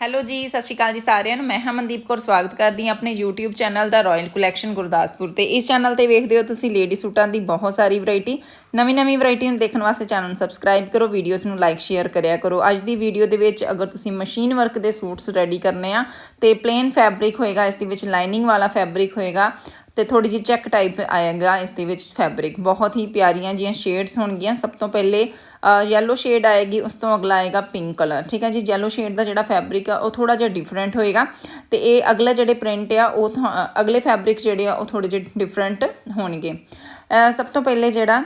Hello ਜੀ, ਸਤਿ ਸ਼੍ਰੀ ਅਕਾਲ ਜੀ ਸਾਰਿਆਂ ਨੂੰ। ਮੈਂ ਹਾਂ ਮਨਦੀਪ ਕੌਰ, ਸਵਾਗਤ ਕਰਦੀ ਹਾਂ ਆਪਣੇ YouTube channel the Royal Collection Gurdaspur ਤੇ। ਇਸ ਚੈਨਲ ਤੇ ਵੇਖਦੇ ਹੋ ਤੁਸੀਂ ਲੇਡੀ ਸੂਟਾਂ ਦੀ ਬਹੁਤ ਸਾਰੀ ਵੈਰਾਈਟੀ ਨਵੀਂ ਨਵੀਂ ਵੈਰਾਈਟੀ ਨੂੰ ਦੇਖਣ ਵਾਸਤੇ ਚੈਨਲ ਨੂੰ ਸਬਸਕ੍ਰਾਈਬ ਕਰੋ ਵੀਡੀਓਜ਼ ਨੂੰ ਲਾਈਕ ਸ਼ੇਅਰ ਕਰਿਆ ਕਰੋ। ਅੱਜ ਦੀ ਵੀਡੀਓ ਦੇ ਵਿੱਚ ਅਗਰ ਤੁਸੀਂ ਮਸ਼ੀਨ ਵਰਕ ਦੇ ਸੂਟਸ ਰੈਡੀ ਕਰਨੇ ਆ, ਤੇ ਪਲੇਨ ਫੈਬਰਿਕ ਹੋਏਗਾ, ਇਸ ਦੇ ਵਿੱਚ ਲਾਈਨਿੰਗ ਵਾਲਾ ਫੈਬਰਿਕ ਹੋਏਗਾ, ਤੇ ਥੋੜੀ ਜਿਹੀ ਚੈੱਕ ਟਾਈਪ ਆਏਗਾ ਇਸ ਦੇ ਵਿੱਚ ਫੈਬਰਿਕ ਬਹੁਤ ਹੀ ਪਿਆਰੀਆਂ ਜੀਆਂ ਸ਼ੇਡਸ ਹੋਣਗੀਆਂ। ਸਭ ਤੋਂ ਪਹਿਲੇ ਯੈਲੋ ਸ਼ੇਡ ਆਏਗੀ, ਉਸ ਤੋਂ ਅਗਲਾ ਆਏਗਾ ਪਿੰਕ ਕਲਰ ਠੀਕ ਹੈ ਜੀ? ਯੈਲੋ ਸ਼ੇਡ ਦਾ ਜਿਹੜਾ ਫੈਬਰਿਕ ਆ, ਉਹ ਥੋੜਾ ਜਿਹਾ ਡਿਫਰੈਂਟ ਹੋਏਗਾ ਤੇ ਇਹ ਅਗਲਾ ਜਿਹੜੇ ਪ੍ਰਿੰਟ ਆ, ਉਹ ਥੋ- ਅਗਲੇ ਫੈਬਰਿਕ ਜਿਹੜੇ ਆ, ਉਹ ਥੋੜੇ ਜਿਹੇ ਡਿਫਰੈਂਟ ਹੋਣਗੇ। ਸਭ ਤੋਂ ਪਹਿਲੇ ਜਿਹੜਾ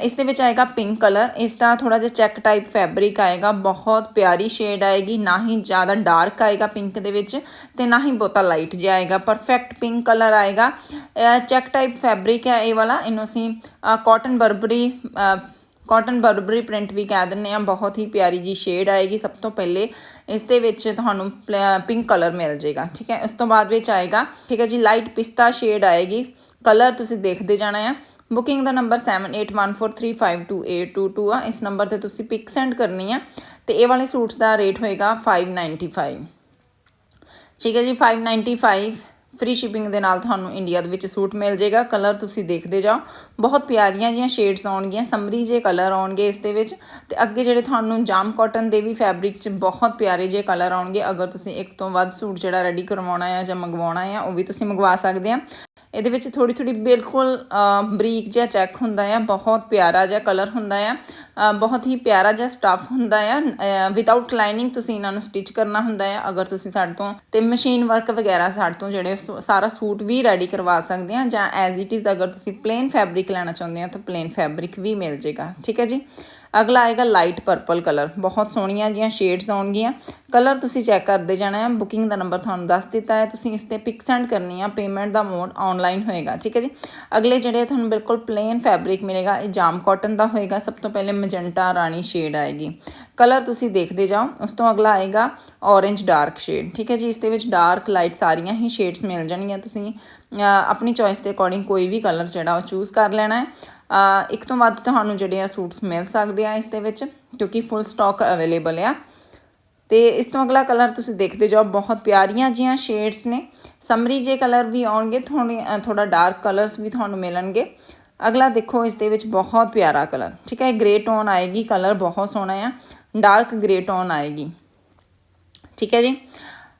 ਇਸ ਦੇ ਵਿੱਚ ਆਏਗਾ ਪਿੰਕ ਕਲਰ ਇਸ ਦਾ ਥੋੜਾ ਜਿਹਾ ਚੈੱਕ ਟਾਈਪ ਫੈਬਰਿਕ ਆਏਗਾ, ਬਹੁਤ ਪਿਆਰੀ ਸ਼ੇਡ ਆਏਗੀ, ਨਾ ਹੀ ਜ਼ਿਆਦਾ ਡਾਰਕ ਆਏਗਾ ਪਿੰਕ ਦੇ ਵਿੱਚ ਤੇ ਨਾ ਹੀ ਬਹੁਤਾ ਲਾਈਟ ਜਿਹਾ ਆਏਗਾ ਪਰਫੈਕਟ ਪਿੰਕ ਕਲਰ ਆਏਗਾ। ਚੈੱਕ ਟਾਈਪ ਫੈਬਰਿਕ ਹੈ ਇਹ ਵਾਲਾ, ਇਹਨੂੰ ਅਸੀਂ cotton Burberry cotton Burberry print ਵੀ ਕਹਿ ਦਿੰਦੇ ਆ ਬਹੁਤ ਹੀ ਪਿਆਰੀ ਜੀ ਸ਼ੇਡ ਆਏਗੀ। ਸਭ ਤੋਂ ਪਹਿਲੇ ਇਸ ਦੇ ਵਿੱਚ ਤੁਹਾਨੂੰ ਪਿੰਕ ਕਲਰ ਮਿਲ ਜਾਏਗਾ, ਠੀਕ ਹੈ? ਉਸ ਤੋਂ ਬਾਅਦ ਵਿੱਚ ਆਏਗਾ, ਠੀਕ ਹੈ ਜੀ ਲਾਈਟ ਪਿਸਤਾ ਸ਼ੇਡ ਆਏਗੀ। ਕਲਰ ਤੁਸੀਂ ਦੇਖਦੇ ਜਾਣਾ ਆ। ਬੁਕਿੰਗ ਦਾ ਨੰਬਰ 7814352822 ਆ। ਇਸ ਨੰਬਰ ਤੇ ਤੁਸੀਂ ਪਿਕ ਸੈਂਡ ਕਰਨੀ ਆ ਤੇ ਇਹ ਵਾਲੇ ਸੂਟਸ ਦਾ ਰੇਟ ਹੋਏਗਾ 595 ਠੀਕ ਹੈ ਜੀ 595 ਫ੍ਰੀ ਸ਼ਿਪਿੰਗ ਦੇ ਨਾਲ ਤੁਹਾਨੂੰ ਇੰਡੀਆ ਦੇ ਵਿੱਚ ਸੂਟ ਮਿਲ ਜਾਏਗਾ। ਕਲਰ ਤੁਸੀਂ ਦੇਖਦੇ ਜਾਓ। ਬਹੁਤ ਪਿਆਰੀਆਂ ਜੀਆਂ ਸ਼ੇਡਸ ਆਉਣਗੀਆਂ। ਸਮਰੀ ਜੇ ਕਲਰ ਆਉਣਗੇ ਇਸ ਦੇ ਵਿੱਚ। ਤੇ ਅੱਗੇ ਜਿਹੜੇ ਤੁਹਾਨੂੰ ਜਾਮ ਕਾਟਨ ਦੇ ਵੀ ਫੈਬਰਿਕ 'ਚ ਬਹੁਤ ਪਿਆਰੇ ਜੇ ਕਲਰ ਆਉਣਗੇ। ਅਗਰ ਤੁਸੀਂ ਇੱਕ ਤੋਂ ਵੱਧ ਸੂਟ ਜਿਹੜਾ ਰੈਡੀ ਕਰਵਾਉਣਾ ਹੈ ਜਾਂ ਮੰਗਵਾਉਣਾ ਹੈ ਉਹ ਵੀ ਤੁਸੀਂ ਮੰਗਵਾ ਸਕਦੇ ਆ। ਇਹਦੇ ਵਿੱਚ ਥੋੜੀ ਥੋੜੀ ਬਿਲਕੁਲ ਬਰੀਕ ਜਿਹਾ ਚੈੱਕ ਹੁੰਦਾ ਆ। ਬਹੁਤ ਪਿਆਰਾ ਜਿਹਾ ਕਲਰ ਹੁੰਦਾ ਆ। ਬਹੁਤ ਹੀ ਪਿਆਰਾ ਜਿਹਾ ਸਟਫ ਹੁੰਦਾ ਆ। ਵਿਦਆਊਟ ਲਾਈਨਿੰਗ ਤੁਸੀਂ ਇਹਨਾਂ ਨੂੰ ਸਟਿਚ ਕਰਨਾ ਹੁੰਦਾ ਆ। ਅਗਰ ਤੁਸੀਂ ਸਾਡੇ ਤੋਂ ਤੇ ਮਸ਼ੀਨ ਵਰਕ ਵਗੈਰਾ ਸਾਡੇ ਤੋਂ ਜਿਹੜੇ ਸੂ- ਸਾਰਾ ਸੂਟ ਵੀ ਰੈਡੀ ਕਰਵਾ ਸਕਦੇ ਆ ਜਾਂ ਐਜ਼ ਇਟ ਇਜ਼ ਅਗਰ ਤੁਸੀਂ ਪਲੇਨ ਫੈਬਰਿਕ ਲੈਣਾ ਚਾਹੁੰਦੇ ਆ ਤਾਂ ਪਲੇਨ ਫੈਬਰਿਕ ਵੀ ਮਿਲ ਜੇਗਾ। ਠੀਕ ਹੈ ਜੀ? ਅਗਲਾ ਆਏਗਾ ਲਾਈਟ ਪਰਪਲ ਕਲਰ ਬਹੁਤ ਸੋਹਣੀਆਂ ਜੀਆਂ ਸ਼ੇਡਸ ਆਉਣਗੀਆਂ। ਕਲਰ ਤੁਸੀਂ ਚੈੱਕ ਕਰਦੇ ਜਾਣਾ ਹੈ। ਬੁਕਿੰਗ ਦਾ ਨੰਬਰ ਤੁਹਾਨੂੰ ਦੱਸ ਦਿੱਤਾ ਹੈ। ਤੁਸੀਂ ਇਸ ਤੇ ਪਿਕ ਸੈਂਡ ਕਰਨੀ ਆ ਪੇਮੈਂਟ ਦਾ ਮੋਡ ਆਨਲਾਈਨ ਹੋਏਗਾ। ਠੀਕ ਹੈ ਜੀ? ਅਗਲੇ ਜਿਹੜੇ ਤੁਹਾਨੂੰ ਬਿਲਕੁਲ ਪਲੇਨ ਫੈਬਰਿਕ ਮਿਲੇਗਾ, ਇਹ ਜਾਮ ਕਾਟਨ ਦਾ ਹੋਏਗਾ। ਸਭ ਤੋਂ ਪਹਿਲੇ ਮਜੰਟਾ ਰਾਣੀ ਸ਼ੇਡ ਆਏਗੀ। ਕਲਰ ਤੁਸੀਂ ਦੇਖਦੇ ਜਾਓ। ਉਸ ਤੋਂ ਅਗਲਾ ਆਏਗਾ orange ਡਾਰਕ ਸ਼ੇਡ ਠੀਕ ਹੈ ਜੀ? ਇਸ ਦੇ ਵਿੱਚ ਡਾਰਕ ਲਾਈਟ ਸਾਰੀਆਂ ਹੀ ਸ਼ੇਡਸ ਮਿਲ ਜਾਣਗੀਆਂ। ਤੁਸੀਂ ਆਪਣੀ ਚੋਇਸ ਦੇ ਅਕੋਰਡਿੰਗ ਕੋਈ ਵੀ ਕਲਰ ਜਿਹੜਾ ਉਹ ਚੂਜ਼ ਕਰ ਲੈਣਾ ਹੈ। ਇੱਕ ਤੋਂ ਵੱਧ ਤੁਹਾਨੂੰ ਜਿਹੜੇ ਆ ਸੂਟਸ ਮਿਲ ਸਕਦੇ ਆ ਇਸ ਦੇ ਵਿੱਚ, ਕਿਉਂਕਿ ਫੁੱਲ ਸਟਾਕ ਅਵੇਲੇਬਲ ਆ। ਤੇ ਇਸ ਤੋਂ ਅਗਲਾ ਕਲਰ ਤੁਸੀਂ ਦੇਖਦੇ ਜਾਓ, ਬਹੁਤ ਪਿਆਰੀਆਂ ਜੀਆਂ ਸ਼ੇਡਸ ਨੇ। ਸਮਰੀ ਜੇ ਕਲਰ ਵੀ ਆਉਣਗੇ ਥੋੜੇ ਥੋੜਾ ਡਾਰਕ ਕਲਰਸ ਵੀ ਤੁਹਾਨੂੰ ਮਿਲਣਗੇ। ਅਗਲਾ ਦੇਖੋ, ਇਸ ਦੇ ਵਿੱਚ ਬਹੁਤ ਪਿਆਰਾ ਕਲਰ ਠੀਕ ਹੈ ਗ੍ਰੇ ਟੋਨ ਆਏਗੀ ਕਲਰ ਬਹੁਤ ਸੋਹਣਾ ਆ। ਡਾਰਕ ਗ੍ਰੇ ਟੋਨ ਆਏਗੀ। ਠੀਕ ਹੈ ਜੀ?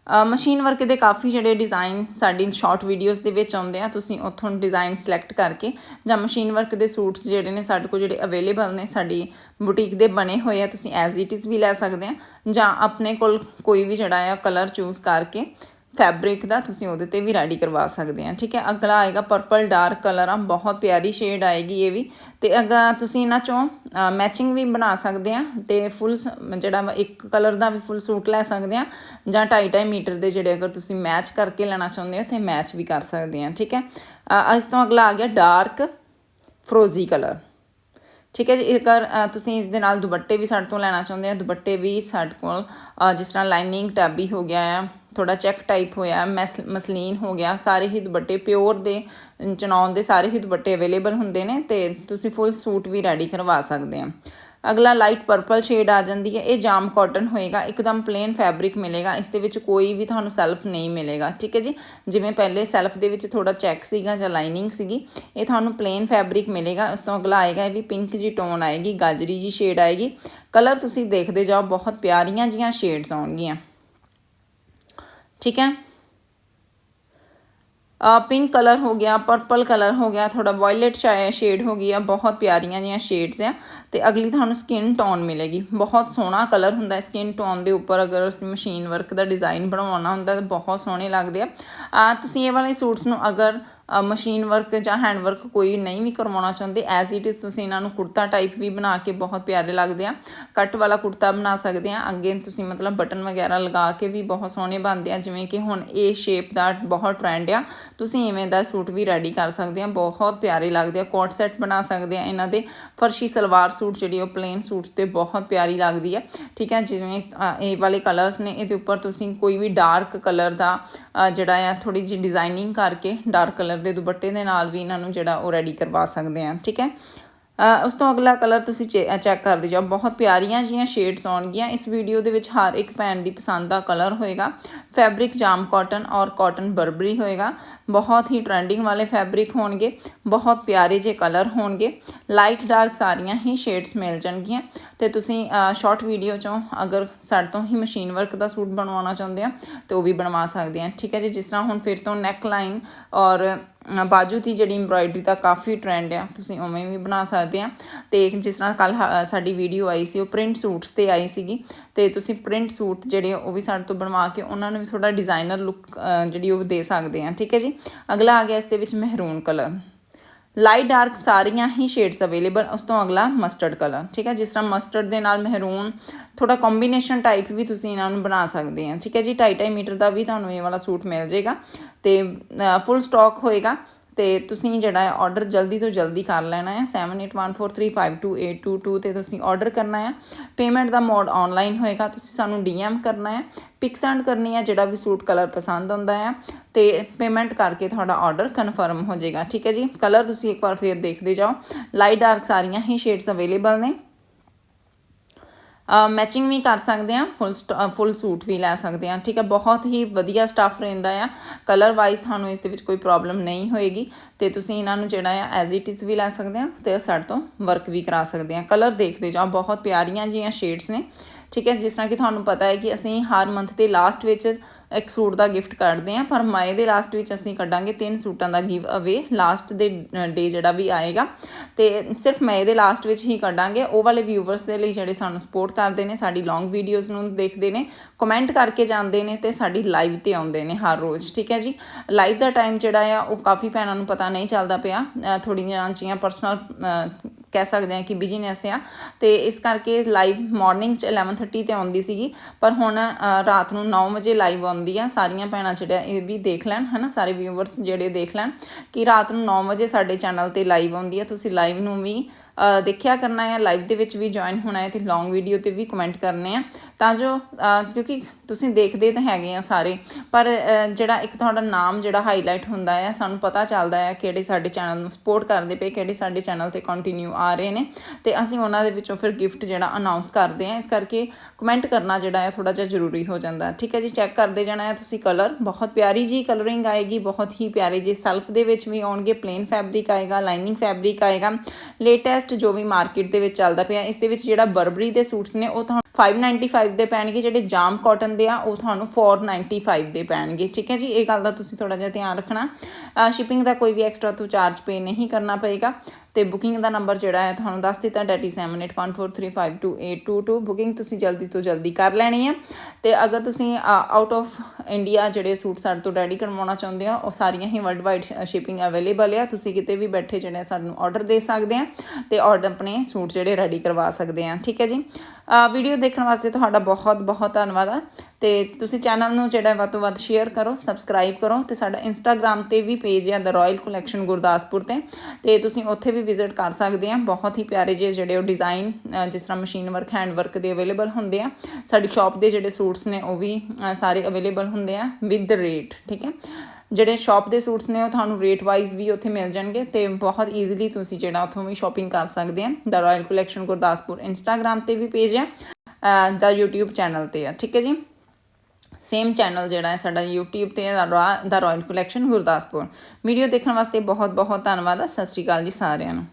ਮਸ਼ੀਨ ਵਰਕ ਦੇ ਕਾਫੀ ਜਿਹੜੇ ਡਿਜ਼ਾਈਨ ਸਾਡੀ ਸ਼ਾਰਟ ਵੀਡੀਓਜ਼ ਦੇ ਵਿੱਚ ਆਉਂਦੇ ਆ, ਤੁਸੀਂ ਉੱਥੋਂ ਡਿਜ਼ਾਈਨ ਸਿਲੈਕਟ ਕਰਕੇ ਜਾਂ ਮਸ਼ੀਨ ਵਰਕ ਦੇ ਸੂਟਸ ਜਿਹੜੇ ਨੇ ਸਾਡੇ ਕੋਲ ਜਿਹੜੇ ਅਵੇਲੇਬਲ ਨੇ, ਸਾਡੀ ਬੁਟੀਕ ਦੇ ਬਣੇ ਹੋਏ ਆ, ਤੁਸੀਂ ਐਜ਼ ਇਟ ਇਜ਼ ਵੀ ਲੈ ਸਕਦੇ ਆ ਜਾਂ ਆਪਣੇ ਕੋਲ ਕੋਈ ਵੀ ਜਿਹੜਾ ਆ ਕਲਰ ਚੂਜ਼ ਕਰਕੇ ਫੈਬਰਿਕ ਦਾ ਤੁਸੀਂ ਉਹਦੇ ਤੇ ਵੀ ਰੈਡੀ ਕਰਵਾ ਸਕਦੇ ਆ ਠੀਕ ਹੈ? ਅਗਲਾ ਆਏਗਾ ਪਰਪਲ ਡਾਰਕ ਕਲਰ ਆ ਬਹੁਤ ਪਿਆਰੀ ਸ਼ੇਡ ਆਏਗੀ ਇਹ ਵੀ। ਤੇ ਅਗਾ ਤੁਸੀਂ ਇਹਨਾਂ ਚੋਂ ਮੈਚਿੰਗ ਵੀ ਬਣਾ ਸਕਦੇ ਆ ਤੇ ਫੁੱਲ ਜਿਹੜਾ ਇੱਕ ਕਲਰ ਦਾ ਵੀ ਫੁੱਲ ਸੂਟ ਲੈ ਸਕਦੇ ਆ ਜਾਂ 2.5 ਮੀਟਰ ਦੇ ਜਿਹੜੇ ਅਗਰ ਤੁਸੀਂ ਮੈਚ ਕਰਕੇ ਲੈਣਾ ਚਾਹੁੰਦੇ ਹੋ ਤੇ ਮੈਚ ਵੀ ਕਰ ਸਕਦੇ ਆ ਠੀਕ ਹੈ? ਇਸ ਤੋਂ ਅਗਲਾ ਆ ਗਿਆ ਡਾਰਕ ਫਰੋਜ਼ੀ ਕਲਰ ਠੀਕ ਹੈ ਜੀ ਅਗਰ ਅ, ਤੁਸੀਂ ਇਸ ਦੇ ਨਾਲ ਦੁਪੱਟੇ ਵੀ ਸਾਡੇ ਤੋਂ ਲੈਣਾ ਚਾਹੁੰਦੇ ਆ ਦੁਪੱਟੇ ਵੀ ਸਾਡੇ ਕੋਲ ਜਿਸ ਤਰ੍ਹਾਂ ਲਾਈਨਿੰਗ ਟੈਬੀ ਹੋ ਗਿਆ ਆ ਥੋੜਾ ਚੈੱਕ ਟਾਈਪ ਹੋਇਆ, ਮੈਸ- ਮਸਲੀਨ ਹੋ ਗਿਆ, ਸਾਰੇ ਹੀ ਦੁਪੱਟੇ ਪਿਓਰ ਦੇ, ਚਨੌਨ ਦੇ ਸਾਰੇ ਹੀ ਦੁਪੱਟੇ ਅਵੇਲੇਬਲ ਹੁੰਦੇ ਨੇ ਤੇ ਤੁਸੀਂ ਫੁੱਲ ਸੂਟ ਵੀ ਰੈਡੀ ਕਰਵਾ ਸਕਦੇ ਆ। ਅਗਲਾ ਲਾਈਟ ਪਰਪਲ ਸ਼ੇਡ ਆ ਜਾਂਦੀ ਹੈ, ਇਹ ਜਾਮ ਕਾਟਨ ਹੋਏਗਾ, ਇੱਕਦਮ ਪਲੇਨ ਫੈਬਰਿਕ ਮਿਲੇਗਾ, ਇਸ ਦੇ ਵਿੱਚ ਕੋਈ ਵੀ ਤੁਹਾਨੂੰ ਸੈਲਫ ਨਹੀਂ ਮਿਲੇਗਾ, ਠੀਕ ਹੈ ਜੀ? ਜਿਵੇਂ ਪਹਿਲੇ ਸੈਲਫ ਦੇ ਵਿੱਚ ਥੋੜਾ ਚੈੱਕ ਸੀਗਾ ਜਾਂ ਲਾਈਨਿੰਗ ਸੀਗੀ, ਇਹ ਤੁਹਾਨੂੰ ਪਲੇਨ ਫੈਬਰਿਕ ਮਿਲੇਗਾ, ਉਸ ਤੋਂ ਅਗਲਾ ਆਏਗਾ, ਇਹ ਵੀ ਪਿੰਕ ਜੀ ਟੋਨ ਆਏਗੀ, ਗਾਜਰੀ ਜੀ ਸ਼ੇਡ ਆਏਗੀ। ਕਲਰ ਤੁਸੀਂ ਦੇਖਦੇ ਜਾਓ, ਬਹੁਤ ਪਿਆਰੀਆਂ ਜੀਆਂ ਸ਼ੇਡਸ ਆਉਣਗੀਆਂ। ਠੀਕ ਹੈ? ਪਿੰਕ ਕਲਰ ਹੋ ਗਿਆ ਪਰਪਲ ਕਲਰ ਹੋ ਗਿਆ ਥੋੜਾ ਵਾਇਲਟ ਸ਼ੇਡ ਹੋ ਗਈ ਆ, ਬਹੁਤ ਪਿਆਰੀਆਂ ਜੀਆਂ ਸ਼ੇਡਸ ਆ। ਤੇ ਅਗਲੀ ਤੁਹਾਨੂੰ ਸਕਿਨ ਟੋਨ ਮਿਲੇਗੀ। ਬਹੁਤ ਸੋਹਣਾ ਕਲਰ ਹੁੰਦਾ ਹੈ ਸਕਿਨ ਟੋਨ ਦੇ ਉੱਪਰ। ਅਗਰ ਅਸੀਂ ਮਸ਼ੀਨ ਵਰਕ ਦਾ ਡਿਜ਼ਾਈਨ ਬਣਾਉਣਾ ਹੁੰਦਾ ਤਾਂ ਬਹੁਤ ਸੋਹਣੇ ਲੱਗਦੇ ਆ। ਆ ਤੁਸੀਂ ਇਹ ਵਾਲੇ ਸੂਟਸ ਨੂੰ ਅਗਰ ਮਸ਼ੀਨ ਵਰਕ ਜਾਂ ਹੈਂਡ ਵਰਕ ਕੋਈ ਨਹੀਂ ਵੀ ਕਰਵਾਉਣਾ ਚਾਹੁੰਦੇ। ਐਜ਼ ਇਟ ਇਜ਼ ਤੁਸੀਂ ਇਹਨਾਂ ਨੂੰ ਕੁੜਤਾ ਟਾਈਪ ਵੀ ਬਣਾ ਕੇ ਬਹੁਤ ਪਿਆਰੇ ਲੱਗਦੇ ਆ। ਕੱਟ ਵਾਲਾ ਕੁੜਤਾ ਬਣਾ ਸਕਦੇ ਆ। ਅੱਗੇ ਤੁਸੀਂ ਮਤਲਬ ਬਟਨ ਵਗੈਰਾ ਲਗਾ ਕੇ ਵੀ ਬਹੁਤ ਸੋਹਣੇ ਬਣਦੇ ਆ। ਜਿਵੇਂ ਕਿ ਹੁਣ ਇਹ ਸ਼ੇਪ ਦਾ ਬਹੁਤ ਟ੍ਰੈਂਡ ਆ। ਤੁਸੀਂ ਇਵੇਂ ਦਾ ਸੂਟ ਵੀ ਰੈਡੀ ਕਰ ਸਕਦੇ ਆ। ਬਹੁਤ ਪਿਆਰੇ ਲੱਗਦੇ ਆ। ਕੋਟ ਸੈਟ ਬਣਾ ਸਕਦੇ ਆ ਇਹਨਾਂ ਦੇ। ਫਰਸ਼ੀ ਸਲਵਾਰ ਸੂਟ ਜਿਹੜੀ ਉਹ ਪਲੇਨ ਸੂਟਸ ਤੇ ਬਹੁਤ ਪਿਆਰੀ ਲੱਗਦੀ ਹੈ ਠੀਕ ਹੈ ਜਿਵੇਂ ਇਹ ਵਾਲੇ ਕਲਰਸ ਨੇ। ਇਹਦੇ ਉੱਪਰ ਤੁਸੀਂ ਕੋਈ ਵੀ ਡਾਰਕ ਕਲਰ ਦਾ ਜਿਹੜਾ ਆ ਥੋੜੀ ਜਿਹੀ ਡਿਜ਼ਾਈਨਿੰਗ ਕਰਕੇ ਡਾਰਕ ਕਲਰ ਦੇ ਦੁਪੱਟੇ ਦੇ ਨਾਲ ਵੀ ਇਹਨਾਂ ਨੂੰ ਜਿਹੜਾ ਉਹ ਰੈਡੀ ਕਰਵਾ ਸਕਦੇ ਆ ਠੀਕ ਹੈ? ਉਸ ਤੋਂ ਅਗਲਾ ਕਲਰ ਤੁਸੀਂ ਚੈੱਕ ਕਰਦੇ ਜਾਓ। ਬਹੁਤ ਪਿਆਰੀਆਂ ਜੀਆਂ ਸ਼ੇਡਸ ਆਉਣਗੀਆਂ। ਇਸ ਵੀਡੀਓ ਦੇ ਵਿੱਚ ਹਰ ਇੱਕ ਭੈਣ ਦੀ ਪਸੰਦ ਦਾ ਕਲਰ ਹੋਏਗਾ। ਫੈਬਰਿਕ ਜਾਮ ਕਾਟਨ ਔਰ ਕਾਟਨ ਬਰਬਰੀ ਹੋਏਗਾ। ਬਹੁਤ ਹੀ ਟ੍ਰੈਂਡਿੰਗ ਵਾਲੇ ਫੈਬਰਿਕ ਹੋਣਗੇ। ਬਹੁਤ ਪਿਆਰੇ ਜੇ ਕਲਰ ਹੋਣਗੇ। ਲਾਈਟ ਡਾਰਕ ਸਾਰੀਆਂ ਹੀ ਸ਼ੇਡਸ ਮਿਲ ਜਾਣਗੀਆਂ। ਤੇ ਤੁਸੀਂ ਸ਼ਾਰਟ ਵੀਡੀਓ ਚੋਂ ਅਗਰ ਸਾਡੇ ਤੋਂ ਹੀ ਮਸ਼ੀਨ ਵਰਕ ਦਾ ਸੂਟ ਬਣਵਾਉਣਾ ਚਾਹੁੰਦੇ ਆ, ਤੇ ਉਹ ਵੀ ਬਣਵਾ ਸਕਦੇ ਆ। ਠੀਕ ਹੈ ਜੀ, ਜਿਸ ਤਰ੍ਹਾਂ ਹੁਣ ਫਿਰ ਤੋਂ ਨੈਕ ਲਾਈਨ ਔਰ ਬਾਜੂ ਦੀ ਜਿਹੜੀ ਐਮਬ੍ਰਾਇਡਰੀ ਦਾ ਕਾਫੀ ਟ੍ਰੈਂਡ ਆ, ਤੁਸੀਂ ਉਵੇਂ ਵੀ ਬਣਾ ਸਕਦੇ ਆ। ਤੇ ਜਿਸ ਤਰ੍ਹਾਂ ਕੱਲ ਸਾਡੀ ਵੀਡੀਓ ਆਈ ਸੀ, ਉਹ ਪ੍ਰਿੰਟ ਸੂਟਸ ਤੇ ਆਈ ਸੀਗੀ। ਤੇ ਤੁਸੀਂ ਪ੍ਰਿੰਟ ਸੂਟ ਜਿਹੜੇ ਉਹ ਵੀ ਸਾਡੇ ਤੋਂ ਬਣਵਾ ਕੇ ਉਹਨਾਂ ਨੂੰ ਵੀ ਥੋੜਾ ਡਿਜ਼ਾਈਨਰ ਲੁੱਕ ਜਿਹੜੀ ਉਹ ਦੇ ਸਕਦੇ ਆ। ਠੀਕ ਹੈ ਜੀ? ਅਗਲਾ ਆ ਗਿਆ ਇਸ ਦੇ ਵਿੱਚ ਮਹਿਰੂਨ ਕਲਰ ਲਾਈਟ ਡਾਰਕ ਸਾਰੀਆਂ ਹੀ ਸ਼ੇਡਸ ਅਵੇਲੇਬਲ ਉਸ ਤੋਂ ਅਗਲਾ ਮਸਟਰਡ ਕਲਰ ਠੀਕ ਹੈ? ਜਿਸ ਤਰ੍ਹਾਂ ਮਸਟਰਡ ਦੇ ਨਾਲ ਮਹਿਰੂਨ ਥੋੜਾ ਕੰਬੀਨੇਸ਼ਨ ਟਾਈਪ ਵੀ ਤੁਸੀਂ ਇਹਨਾਂ ਨੂੰ ਬਣਾ ਸਕਦੇ ਆ, ਠੀਕ ਹੈ ਜੀ? 2.5 ਮੀਟਰ ਦਾ ਵੀ ਤੁਹਾਨੂੰ ਇਹ ਵਾਲਾ ਸੂਟ ਮਿਲ ਜਾਏਗਾ ਤੇ ਫੁੱਲ ਸਟਾਕ ਹੋਏਗਾ। ਤੇ ਤੁਸੀਂ ਜਿਹੜਾ ਹੈ ਆਰਡਰ ਜਲਦੀ ਤੋਂ ਜਲਦੀ ਕਰ ਲੈਣਾ ਹੈ। 7814352822 ਤੇ ਤੁਸੀਂ ਆਰਡਰ ਕਰਨਾ ਹੈ। ਪੇਮੈਂਟ ਦਾ ਮੋਡ ਆਨਲਾਈਨ ਹੋਏਗਾ। ਤੁਸੀਂ ਸਾਨੂੰ ਡੀਐਮ ਕਰਨਾ ਹੈ। ਪਿਕ ਸੈਂਡ ਕਰਨੀ ਹੈ, ਜਿਹੜਾ ਵੀ ਸੂਟ ਕਲਰ ਪਸੰਦ ਹੁੰਦਾ ਹੈ। ਤੇ ਪੇਮੈਂਟ ਕਰਕੇ ਤੁਹਾਡਾ ਆਰਡਰ ਕਨਫਰਮ ਹੋ ਜਾਏਗਾ। ਠੀਕ ਹੈ ਜੀ? ਕਲਰ ਤੁਸੀਂ ਇੱਕ ਵਾਰ ਫੇਰ ਦੇਖਦੇ ਜਾਓ। ਲਾਈਟ ਡਾਰਕ ਸਾਰੀਆਂ ਹੀ ਸ਼ੇਡਸ ਅਵੇਲੇਬਲ ਨੇ। ਮੈਚਿੰਗ ਵੀ ਕਰ ਸਕਦੇ ਆ ਫੁੱਲ ਫੁੱਲ ਸੂਟ ਵੀ ਲੈ ਸਕਦੇ ਆ ਠੀਕ ਹੈ, ਬਹੁਤ ਹੀ ਵਧੀਆ ਸਟੱਫ ਰਹਿੰਦਾ ਆ। ਕਲਰ ਵਾਈਜ਼ ਤੁਹਾਨੂੰ ਇਸ ਦੇ ਵਿੱਚ ਕੋਈ ਪ੍ਰੋਬਲਮ ਨਹੀਂ ਹੋਏਗੀ। ਤੇ ਤੁਸੀਂ ਇਹਨਾਂ ਨੂੰ ਜਿਹੜਾ ਆ ਐਜ਼ ਇਟ ਇਜ਼ ਵੀ ਲੈ ਸਕਦੇ ਆ ਤੇ ਸਾਡੇ ਤੋਂ ਵਰਕ ਵੀ ਕਰਾ ਸਕਦੇ ਆ ਕਲਰ ਦੇਖਦੇ ਜਾਓ, ਬਹੁਤ ਪਿਆਰੀਆਂ ਜੀਆਂ ਸ਼ੇਡਸ ਨੇ। ਠੀਕ ਹੈ, ਜਿਸ ਤਰ੍ਹਾਂ ਕਿ ਤੁਹਾਨੂੰ ਪਤਾ ਹੈ ਕਿ ਅਸੀਂ ਹਰ ਮੰਥ ਦੇ ਲਾਸਟ ਵਿੱਚ ਇੱਕ ਸੂਟ ਦਾ ਗਿਫਟ ਕੱਢਦੇ ਆ ਪਰ ਮਈ ਦੇ ਲਾਸਟ ਵਿੱਚ ਅਸੀਂ ਕੱਢਾਂਗੇ ਤਿੰਨ ਸੂਟਾਂ ਦਾ ਗਿਵ ਅਵੇ ਲਾਸਟ ਦੇ ਡੇ ਜਿਹੜਾ ਵੀ ਆਏਗਾ। ਤੇ ਸਿਰਫ ਮਈ ਦੇ ਲਾਸਟ ਵਿੱਚ ਹੀ ਕੱਢਾਂਗੇ। ਉਹ ਵਾਲੇ ਵਿਊਵਰਸ ਦੇ ਲਈ ਜਿਹੜੇ ਸਾਨੂੰ ਸਪੋਰਟ ਕਰਦੇ ਨੇ, ਸਾਡੀ ਲੌਂਗ ਵੀਡੀਓਜ਼ ਨੂੰ ਦੇਖਦੇ ਨੇ ਕਮੈਂਟ ਕਰਕੇ ਜਾਂਦੇ ਨੇ ਤੇ ਸਾਡੀ ਲਾਈਵ ਤੇ ਆਉਂਦੇ ਨੇ ਹਰ ਰੋਜ਼, ਠੀਕ ਹੈ ਜੀ? ਲਾਈਵ ਦਾ ਟਾਈਮ ਜਿਹੜਾ ਆ, ਉਹ ਕਾਫੀ ਭੈਣਾਂ ਨੂੰ ਪਤਾ ਨਹੀਂ ਚੱਲਦਾ ਪਿਆ। ਥੋੜੀਆਂ ਜੀਆਂ ਪਰਸਨਲ ਕਹਿ ਸਕਦੇ ਆ ਕਿ ਬਿਜ਼ਨਸ ਆ। ਤੇ ਇਸ ਕਰਕੇ ਲਾਈਵ ਮਾਰਨਿੰਗ ਚ 11:30 ਤੇ ਆਉਂਦੀ ਸੀਗੀ। ਪਰ ਹੁਣ ਰਾਤ ਨੂੰ 9 ਵਜੇ ਲਾਈਵ ਆਉਂਦੀ ਆ। ਸਾਰੀਆਂ ਭੈਣਾਂ ਜਿਹੜਾ ਇਹ ਵੀ ਦੇਖ ਲੈਣ, ਹਨਾ? ਸਾਰੇ ਵਿਊਵਰਸ ਜਿਹੜੇ ਦੇਖ ਲੈਣ ਕਿ ਰਾਤ ਨੂੰ 9 ਵਜੇ ਸਾਡੇ ਚੈਨਲ ਤੇ ਲਾਈਵ ਆਉਂਦੀ ਆ। ਤੁਸੀਂ ਲਾਈਵ ਨੂੰ ਵੀ ਦੇਖਿਆ ਕਰਨਾ ਹੈ ਲਾਈਵ ਦੇ ਵਿੱਚ ਵੀ ਜੁਆਇਨ ਹੋਣਾ ਹੈ, ਤੇ ਲੌਂਗ ਵੀਡੀਓ ਤੇ ਵੀ ਕਮੈਂਟ ਕਰਨੇ ਆ। ਤਾਂ ਜੋ ਕਿਉਂਕਿ ਤੁਸੀਂ ਦੇਖਦੇ ਤਾਂ ਹੈਗੇ ਆ ਸਾਰੇ, ਪਰ ਜਿਹੜਾ ਇੱਕ ਤੁਹਾਡਾ ਨਾਮ ਜਿਹੜਾ ਹਾਈਲਾਈਟ ਹੁੰਦਾ ਹੈ, ਸਾਨੂੰ ਪਤਾ ਚੱਲਦਾ ਹੈ ਕਿਹੜੇ ਸਾਡੇ ਚੈਨਲ ਨੂੰ ਸਪੋਰਟ ਕਰਦੇ ਪਏ, ਕਿਹੜੇ ਸਾਡੇ ਚੈਨਲ ਤੇ ਕੰਟੀਨਿਊ ਆ ਰਹੇ ਨੇ। ਤੇ ਅਸੀਂ ਉਹਨਾਂ ਦੇ ਵਿੱਚੋਂ ਫਿਰ ਗਿਫਟ ਜਿਹੜਾ ਅਨਾਉਂਸ ਕਰਦੇ ਆ, ਇਸ ਕਰਕੇ ਕਮੈਂਟ ਕਰਨਾ ਜਿਹੜਾ ਹੈ ਥੋੜਾ ਜਿਹਾ ਜ਼ਰੂਰੀ ਹੋ ਜਾਂਦਾ। ਠੀਕ ਹੈ ਜੀ ਚੈੱਕ ਕਰਦੇ ਜਾਣਾ ਹੈ ਤੁਸੀਂ ਕਲਰ ਬਹੁਤ ਪਿਆਰੀ ਜੀ ਕਲਰਿੰਗ ਆਏਗੀ, ਬਹੁਤ ਹੀ ਪਿਆਰੇ ਜੀ ਸੈਲਫ ਦੇ ਵਿੱਚ ਵੀ ਆਉਣਗੇ ਪਲੇਨ ਫੈਬਰਿਕ ਆਏਗਾ ਲਾਈਨਿੰਗ ਫੈਬਰਿਕ ਆਏਗਾ। ਲੇਟੈਸਟ ਜੋ ਵੀ ਮਾਰਕੀਟ ਦੇ ਵਿੱਚ ਚੱਲਦਾ ਪਿਆ, ਇਸ ਦੇ ਵਿੱਚ ਜਿਹੜਾ ਬਰਬਰੀ ਦੇ ਸੂਟਸ ਨੇ, ਉਹ ਤੁਹਾਨੂੰ 595 ਦੇ ਪੈਣਗੇ, ਜਿਹੜੇ ਜਾਮ ਕਾਟਨ ਦੇ ਆ, ਉਹ ਤੁਹਾਨੂੰ 495 ਦੇ ਪੈਣਗੇ। ਠੀਕ ਹੈ ਜੀ? ਇਹ ਗੱਲ ਦਾ ਤੁਸੀਂ ਥੋੜਾ ਜਿਹਾ ਧਿਆਨ ਰੱਖਣਾ। ਸ਼ਿਪਿੰਗ ਦਾ ਕੋਈ ਵੀ ਐਕਸਟਰਾ ਤੋਂ ਚਾਰਜ ਪੇ ਨਹੀਂ ਕਰਨਾ ਪਏਗਾ। ਤੇ ਬੁਕਿੰਗ ਦਾ ਨੰਬਰ ਜਿਹੜਾ ਹੈ ਤੁਹਾਨੂੰ ਦੱਸ ਦਿੱਤਾ ਡੈਟ ਇਜ਼ 7814352822 ਬੁਕਿੰਗ ਤੁਸੀਂ ਜਲਦੀ ਤੋਂ ਜਲਦੀ ਕਰ ਲੈਣੀ ਹੈ। ਤੇ ਅਗਰ ਤੁਸੀਂ ਆਊਟ ਆਫ ਇੰਡੀਆ ਜਿਹੜੇ ਸੂਟ ਸਾਡੇ ਤੋਂ ਰੈਡੀ ਕਰਵਾਉਣਾ ਚਾਹੁੰਦੇ ਹੋ ਉਹ ਸਾਰੀਆਂ ਹੀ ਵਰਲਡ ਵਾਈਡ ਸ਼ਿਪਿੰਗ ਅਵੇਲੇਬਲ ਆ। ਤੁਸੀਂ ਕਿਤੇ ਵੀ ਬੈਠੇ ਜਿਹੜੇ ਸਾਨੂੰ ਆਰਡਰ ਦੇ ਸਕਦੇ ਆ ਤੇ ਆਰਡਰ ਆਪਣੇ ਸੂਟ ਜਿਹੜੇ ਰੈਡੀ ਕਰਵਾ ਸਕਦੇ ਆ। ਠੀਕ ਹੈ ਜੀ? ਵੀਡੀਓ ਦੇਖਣ ਵਾਸਤੇ ਤੁਹਾਡਾ ਬਹੁਤ ਬਹੁਤ ਧੰਨਵਾਦ ਆ। ਤੇ ਤੁਸੀਂ ਚੈਨਲ ਨੂੰ ਜਿਹੜਾ ਵੱਧ ਤੋਂ ਵੱਧ ਸ਼ੇਅਰ ਕਰੋ ਸਬਸਕ੍ਰਾਈਬ ਕਰੋ ਤੇ ਸਾਡਾ ਇੰਸਟਾਗ੍ਰam ਤੇ ਵੀ ਪੇਜ ਹੈ ਦਾ ਰਾਇਲ ਕਲੈਕਸ਼ਨ ਗੁਰਦਾਸਪੁਰ ਤੇ। ਤੇ ਤੁਸੀਂ ਉੱਥੇ ਵੀ ਵਿਜ਼ਿਟ ਕਰ ਸਕਦੇ ਆ। ਬਹੁਤ ਹੀ ਪਿਆਰੇ ਜਿਹੇ ਜਿਹੜੇ ਉਹ ਡਿਜ਼ਾਈਨ ਜਿਸ ਤਰ੍ਹਾਂ ਮਸ਼ੀਨ ਵਰਕ ਹੈਂਡ ਵਰਕ ਦੇ ਅਵੇਲੇਬਲ ਹੁੰਦੇ ਆ। ਸਾਡੀ ਸ਼ਾਪ ਦੇ ਜਿਹੜੇ ਸੂਟਸ ਨੇ ਉਹ ਵੀ ਸਾਰੇ ਅਵੇਲੇਬਲ ਹੁੰਦੇ ਆ ਵਿਦ ਰੇਟ ਠੀਕ ਹੈ? ਜਿਹੜੇ ਸ਼ਾਪ ਦੇ ਸੂਟਸ ਨੇ ਉਹ ਤੁਹਾਨੂੰ ਰੇਟ ਵਾਈਜ਼ ਵੀ ਉੱਥੇ ਮਿਲ ਜਾਣਗੇ ਤੇ ਬਹੁਤ ਈਜ਼ੀਲੀ ਤੁਸੀਂ ਜਿਹੜਾ ਉੱਥੋਂ ਵੀ ਸ਼ਾਪਿੰਗ ਕਰ ਸਕਦੇ ਆ। The Royal Collection Gurdaspur Instagram ਤੇ ਵੀ ਪੇਜ ਹੈ ਦਾ YouTube ਚੈਨਲ ਤੇ ਆ, ਠੀਕ ਹੈ ਜੀ? ਸੇਮ ਚੈਨਲ ਜਿਹੜਾ ਹੈ ਸਾਡਾ YouTube ਤੇ ਹੈ, the Royal Collection Gurdaspur. Video ਦੇਖਣ ਵਾਸਤੇ ਬਹੁਤ ਬਹੁਤ ਧੰਨਵਾਦ ਸਤਿ ਸ਼੍ਰੀ ਅਕਾਲ ਜੀ ਸਾਰਿਆਂ ਨੂੰ।